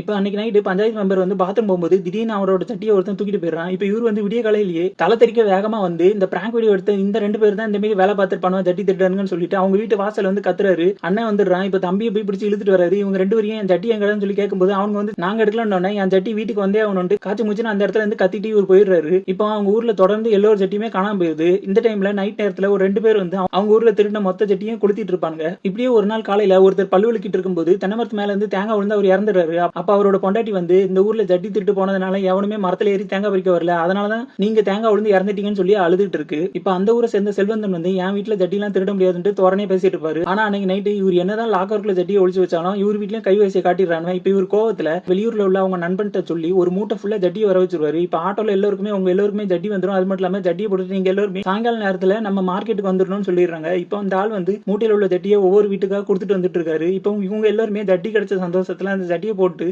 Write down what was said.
இப்போ அன்னைக்கு night panchayat member வந்து பாத்ரூம் போகும்போது திடீர்னு அவரோட சட்டியை ஒருத்தன் தூக்கிட்டு போயிடுறான். இப்போ இவர் வந்து விடிய காலையிலேயே தலை தெரிக்க வேகமா வந்து இந்த பிராங்க் வீடியோ எடுத்து இந்த ரெண்டு பேர் தான் இந்த மாதிரி வேலை பார்த்துட்டு பண்ணுவா ஜட்டி திட்டுறாங்கன்னு சொல்லிட்டு அவங்க வீட்டு வாசல் வந்து கத்துறாரு. அண்ணன் வந்துடுறான். இப்போ தம்பியை போய் பிடிச்சி இழுத்துட்டு வராரு. இவங்க ரெண்டு பேரும் என் ஜட்டி எங்கடன்னு சொல்லி கேட்கும்போது அவங்க வந்து நாங்க எடுக்கலன்னு என் ஜட்டி வீட்டுக்கு வந்தே அவனு காய்ச்சி முடிச்சுன்னு அந்த இடத்துல இருந்து கத்திட்டு இவர் போயிடுறாரு. இப்போ அவங்க ஊர்ல தொடர்ந்து எல்லோரு சட்டியுமே காணாம போயிருது. இந்த டைம்ல நைட் நேரத்துல ஒரு ரெண்டு பேர் வந்து அவங்க ஊர்ல திருடின மொத்த சட்டியும் கொளுத்திட்டு இருப்பாங்க இப்படியே ஒரு நாள் காலையில ஒருத்தர் பல்லு விளக்கிட்டு இருக்கும்போது தென்னமரத்து மேல இருந்து தேங்காய் விழுந்து அவர் இறந்துடுறாரு. அப்ப அவரோட பொண்டாட்டி வந்து இந்த ஊர்ல ஜட்டி திருட்டு போனதுனால எவனுமே மரத்துல ஏறி தேங்காய் பறிக்க வரல. அதனாலதான் நீங்க தேங்காய் விழுந்து இறந்துட்டீங்கன்னு சொல்லி அழுதுட்டு இருக்கு. இப்ப அந்த ஊரை சேர்ந்த செல்வந்தன் வந்து என் வீட்டுல ஜட்டி எல்லாம் திருட முடியாதுன்ட்டு தோரனே பேசிட்டு இருப்பாரு. ஆனா அன்னைக்கு நைட்டு இவர் என்னதான் லாக்கருக்குள்ள ஜட்டியை ஒழிச்சு வச்சாலும் இவர் வீட்லயும் கை வயசை காட்டிடுறாங்க இப்ப இவர் கோவத்துல வெளியூர்ல உள்ள அவங்க நண்பன்கிட்ட சொல்லி ஒரு மூட்டை ஃபுல்லா ஜட்டியை வர வச்சிருவாரு. இப்ப ஆட்டோல எல்லாருக்குமே உங்க எல்லாருக்குமே ஜட்டி வந்துடும் அது மட்டும் இல்லாம ஜட்டியை போட்டு நீங்க எல்லாருமே சாயங்கால நேரத்துல நம்ம மார்க்கெட்டுக்கு வந்துடணும்னு சொல்லிடுறாங்க. இப்போ அந்த ஆள் வந்து மூட்டையில் உள்ள ஜட்டியை ஒவ்வொரு வீட்டுக்காக கொடுத்துட்டு வந்துட்டு இருக்காரு. இப்போ இவங்க எல்லாருமே ஜட்டி கிடைச்ச சந்தோஷத்துல அந்த ஜட்டியை போட்டு